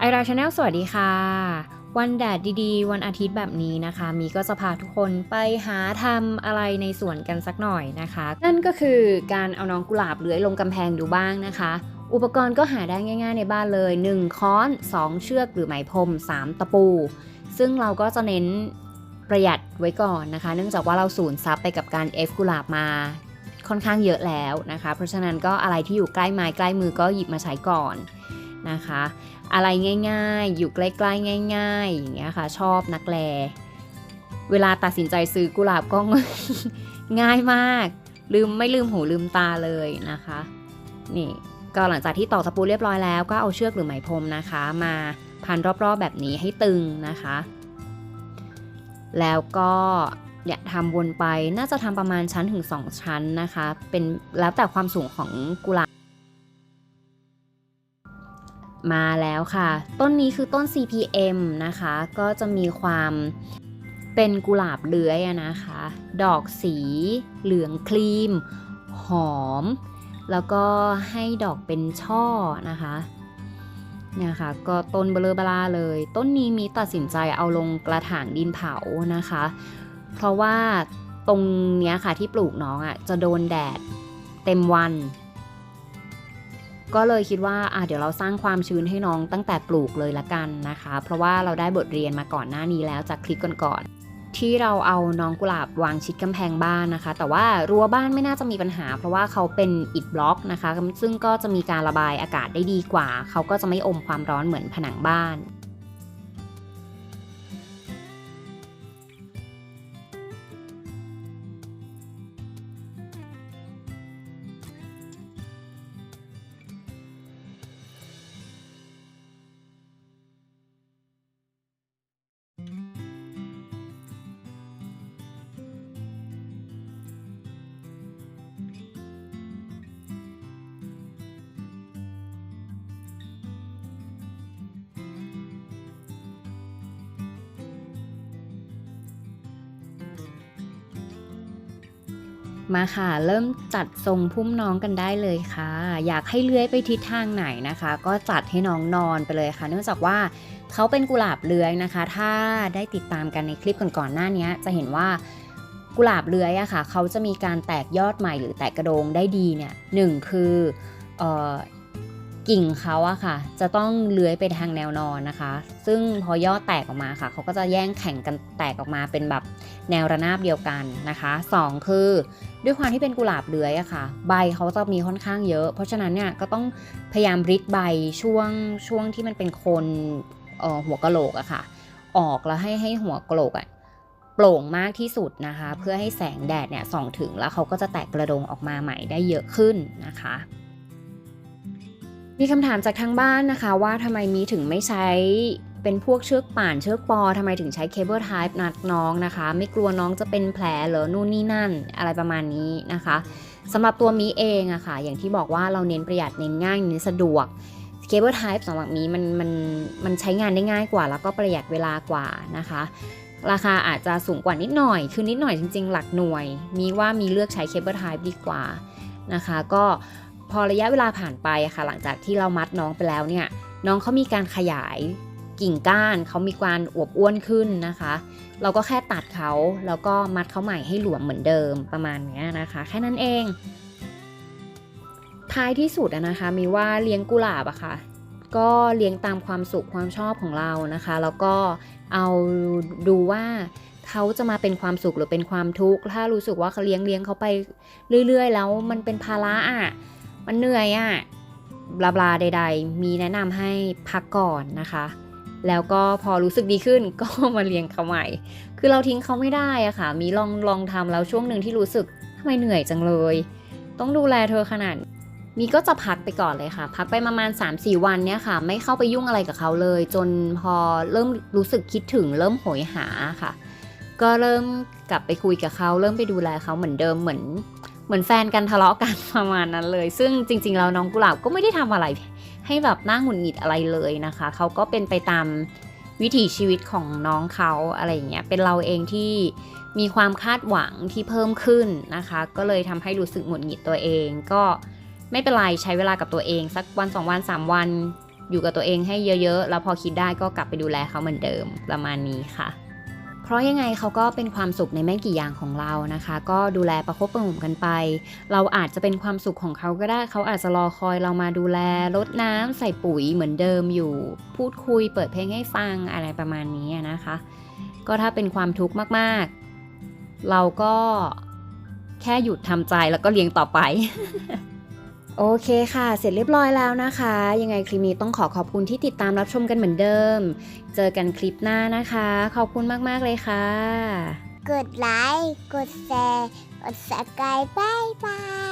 ไอราชาแนลสวัสดีค่ะ วันแดดดีๆ วันอาทิตย์แบบนี้นะคะ มีก็จะพาทุกคนไปหาทำอะไรในสวนกันสักหน่อยนะคะ นั่นก็คือการเอาน้องกุหลาบเลื้อยลงกำแพงดูบ้างนะคะ อุปกรณ์ก็หาได้ง่าย ๆ ในบ้านเลย 1 ค้อน 2 เชือกหรือไหมพรม 3 ตะปู ซึ่งเราก็จะเน้นประหยัดไว้ก่อนนะคะ เนื่องจากว่าเราสูญทรัพย์ไปกับการเอฟกุหลาบมาค่อนข้างเยอะแล้วนะคะ เพราะฉะนั้นก็อะไรที่อยู่ใกล้ไม้ใกล้มือก็หยิบมาใช้ก่อน นะคะ อะไรง่ายๆ อยู่ใกล้ๆง่าย ๆ อย่างเงี้ยค่ะ ชอบนักแลเวลาตัดสินใจซื้อกุหลาบก็ง่ายมาก ลืมไม่ลืมหูลืมตาเลยนะคะ นี่ก็หลังจากที่ตอกตะปูเรียบร้อยแล้วก็เอาเชือกหรือไหมพรมนะคะ มาพันรอบๆแบบนี้ให้ตึงนะคะ แล้วก็เนี่ยทำวนไปน่าจะทำประมาณชั้นถึง 2 ชั้นนะคะ เป็นแล้วแต่ความสูงของกุหลาบ มาแล้วค่ะ ต้นนี้คือต้น CPM นะคะ ก็จะมีความเป็นกุหลาบเลื้อยนะคะ ดอกสีเหลืองครีม หอม แล้วก็ให้ดอกเป็นช่อนะคะเนี่ยค่ะก็ต้นเบลอเบลาเลย ต้นนี้มีตัดสินใจเอาลงกระถางดินเผานะคะ เพราะว่าตรงเนี้ยค่ะที่ปลูกน้องอะ่ะจะโดนแดดเต็มวัน ก็เลยคิดว่าอะเดี๋ยวเราสร้างความชื้นให้น้องตั้งแต่ปลูกเลยละกันนะคะ เพราะว่าเราได้บทเรียนมาก่อนหน้านี้แล้วจากคลิปก่อนๆที่เราเอาน้องกุหลาบวางชิดกำแพงบ้านนะคะ แต่ว่ารั้วบ้านไม่น่าจะมีปัญหา เพราะว่าเขาเป็นอิฐบล็อกนะคะ ซึ่งก็จะมีการระบายอากาศได้ดีกว่า เขาก็จะไม่อมความร้อนเหมือนผนังบ้าน มาค่ะ เริ่มจัดทรงพุ่มน้องกันได้เลยค่ะ อยากให้เลื้อยไปทิศทางไหนนะคะ ก็จัดให้น้องนอนไปเลยค่ะ เนื่องจากว่าเขาเป็นกุหลาบเลื้อยนะคะ ถ้าได้ติดตามกันในคลิปก่อนๆหน้านี้จะเห็นว่ากุหลาบเลื้อยอะค่ะ เขาจะมีการแตกยอดใหม่หรือแตกกระโดงได้ดีเนี่ยหนึ่งคือเออ กิ่งเขาอะค่ะ จะต้องเลื้อยไปทางแนวนอนนะคะ ซึ่งพอย่อแตกออกมาค่ะเขาก็จะแย่งแข่งกันแตกออกมาเป็นแบบแนวระนาบเดียวกันนะคะสองคือด้วยความที่เป็นกุหลาบเลื้อยอะค่ะ ใบเขาจะมีค่อนข้างเยอะ เพราะฉะนั้นเนี่ยก็ต้องพยายามริดใบช่วงช่วงที่มันเป็นโคนหัวกะโหลกอะค่ะ ออกแล้วให้ให้หัวกะโหลกอะโปร่งมากที่สุดนะคะ เพื่อให้แสงแดดเนี่ยส่องถึงแล้วเขาก็จะแตกกระโดงออกมาใหม่ได้เยอะขึ้นนะคะ มีคำถามจากทางบ้านนะคะว่าทำไมมีถึงไม่ใช้เป็นพวกเชือกป่านเชือกปอทำไมถึงใช้เคเบิลไทป์นัดน้องนะคะ ไม่กลัวน้องจะเป็นแผลเหรอนู่นนี่นั่นอะไรประมาณนี้นะคะสำหรับตัวมีเองอะค่ะ อย่างที่บอกว่าเราเน้นประหยัดเน้นง่ายเน้นสะดวกเคเบิลไทป์สำหรับมีมันมันมันใช้งานได้ง่ายกว่า แล้วก็ประหยัดเวลากว่านะคะราคาอาจจะสูงกว่านิดหน่อย คือนิดหน่อยจริงๆ หลักหน่วย มีว่ามีเลือกใช้เคเบิลไทป์ดีกว่านะคะ ก็ พอระยะเวลาผ่านไปค่ะ หลังจากที่เรามัดน้องไปแล้วเนี่ย น้องเขามีการขยายกิ่งก้านเขามีการอวบอ้วนขึ้นนะคะ เราก็แค่ตัดเขาแล้วก็มัดเขาใหม่ให้หลวมเหมือนเดิมประมาณนี้นะคะ แค่นั้นเอง ท้ายที่สุดนะคะ มีว่าเลี้ยงกุหลาบอะค่ะ ก็เลี้ยงตามความสุขความชอบของเรานะคะ แล้วก็เอาดูว่าเขาจะมาเป็นความสุขหรือเป็นความทุกข์ถ้ารู้สึกว่าเขาเลี้ยงเลี้ยงเขาไปเรื่อย ๆ แล้วมันเป็นภาระอะ มันเหนื่อยอะบลาบลาใด ๆ มีแนะนำให้พักก่อนนะคะ แล้วก็พอรู้สึกดีขึ้นก็มาเลี้ยงเขาใหม่ คือเราทิ้งเขาไม่ได้อะค่ะ มีลองลองทำแล้วช่วงหนึ่งที่รู้สึกทำไมเหนื่อยจังเลย ต้องดูแลเธอขนาดมีก็จะพักไปก่อนเลยค่ะ พักไปประมาณ 3-4 วันเนี่ยค่ะ ไม่เข้าไปยุ่งอะไรกับเขาเลย จนพอเริ่มรู้สึกคิดถึงเริ่มโหยหาค่ะ ก็เริ่มกลับไปคุยกับเขา เริ่มไปดูแลเขาเหมือนเดิมเหมือน เหมือนแฟนกันทะเลาะกันประมาณนั้นเลย ซึ่งจริง ๆ แล้วน้องกุหลาบก็ไม่ได้ทำอะไร ให้แบบน่าหงุดหงิดอะไรเลยนะคะ เขาก็เป็นไปตามวิถีชีวิตของน้องเขาอะไรอย่างเงี้ย เป็นเราเองที่มีความคาดหวังที่เพิ่มขึ้นนะคะ ก็เลยทำให้รู้สึกหงุดหงิดตัวเอง ก็ไม่เป็นไรใช้เวลากับตัวเอง สักวันสองวันสามวันอยู่กับตัวเองให้เยอะๆ แล้วพอคิดได้ก็กลับไปดูแลเขาเหมือนเดิมประมาณนี้ค่ะ ราะยังไงเขาก็เป็นความสุขในไม่กี่อย่างของเรานะคะ ก็ดูแลประคบประหงมกันไป เราอาจจะเป็นความสุขของเขาก็ได้ เขาอาจจะรอคอยเรามาดูแลรดน้ำใส่ปุ๋ยเหมือนเดิมอยู่ พูดคุยเปิดเพลงให้ฟังอะไรประมาณนี้นะคะ ก็ถ้าเป็นความทุกข์มากๆ เราก็แค่หยุดทำใจแล้วก็เลี้ยงต่อไป โอเคค่ะ เสร็จเรียบร้อยแล้วนะคะ ยังไงคลิปนี้ต้องขอขอบคุณที่ติดตามรับชมกันเหมือนเดิม เจอกันคลิปหน้านะคะ ขอบคุณมากๆเลยค่ะ กดไลค์ กดแชร์ กดสกายบายบาย